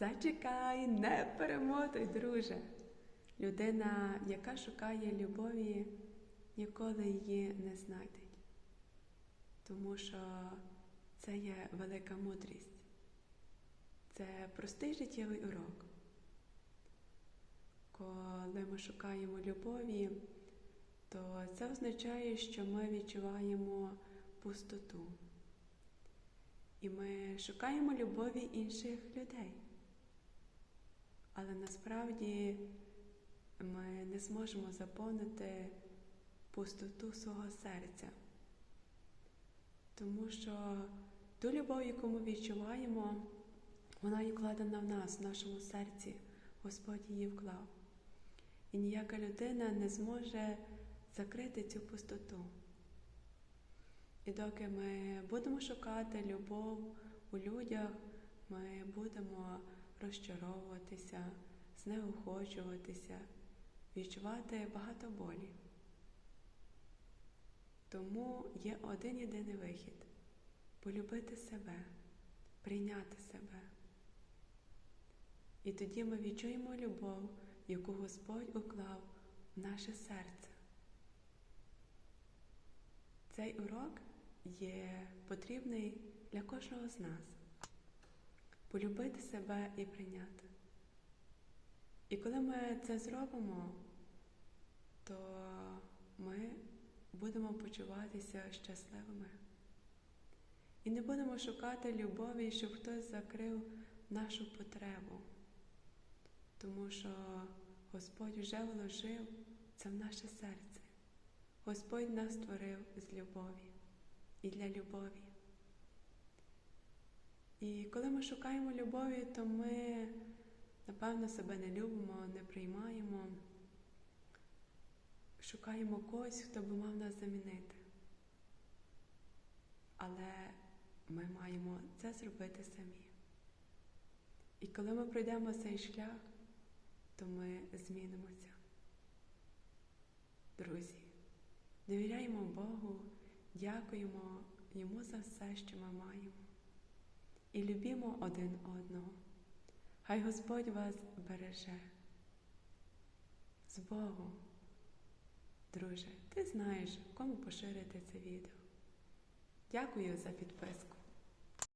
Зачекай, не перемотуй, друже. Людина, яка шукає любові, ніколи її не знайде. Тому що це є велика мудрість. Це простий життєвий урок. Коли ми шукаємо любові, то це означає, що ми відчуваємо пустоту. І ми шукаємо любові інших людей. Але насправді ми не зможемо заповнити пустоту свого серця. Тому що ту любов, яку ми відчуваємо, вона є вкладена в нас, в нашому серці. Господь її вклав. І ніяка людина не зможе закрити цю пустоту. І доки ми будемо шукати любов у людях, ми будемо розчаровуватися, знеохочуватися, відчувати багато болі. Тому є один єдиний вихід полюбити себе, прийняти себе. І тоді ми відчуємо любов, яку Господь уклав в наше серце. Цей урок є потрібний для кожного з нас полюбити себе і прийняти. І коли ми це зробимо, то ми будемо почуватися щасливими. І не будемо шукати любові, щоб хтось закрив нашу потребу, тому що Господь вже вложив це в наше серце. Господь нас створив з любові і для любові. І коли ми шукаємо любові, то ми, напевно, себе не любимо, не приймаємо, шукаємо когось, хто би мав нас замінити. Але ми маємо це зробити самі. І коли ми пройдемо цей шлях, то ми змінимося. Друзі, довіряємо Богу, дякуємо Йому за все, що ми маємо. І любімо один одного. Хай Господь вас береже. З Богом. Друже, ти знаєш, кому поширити це відео. Дякую за підписку.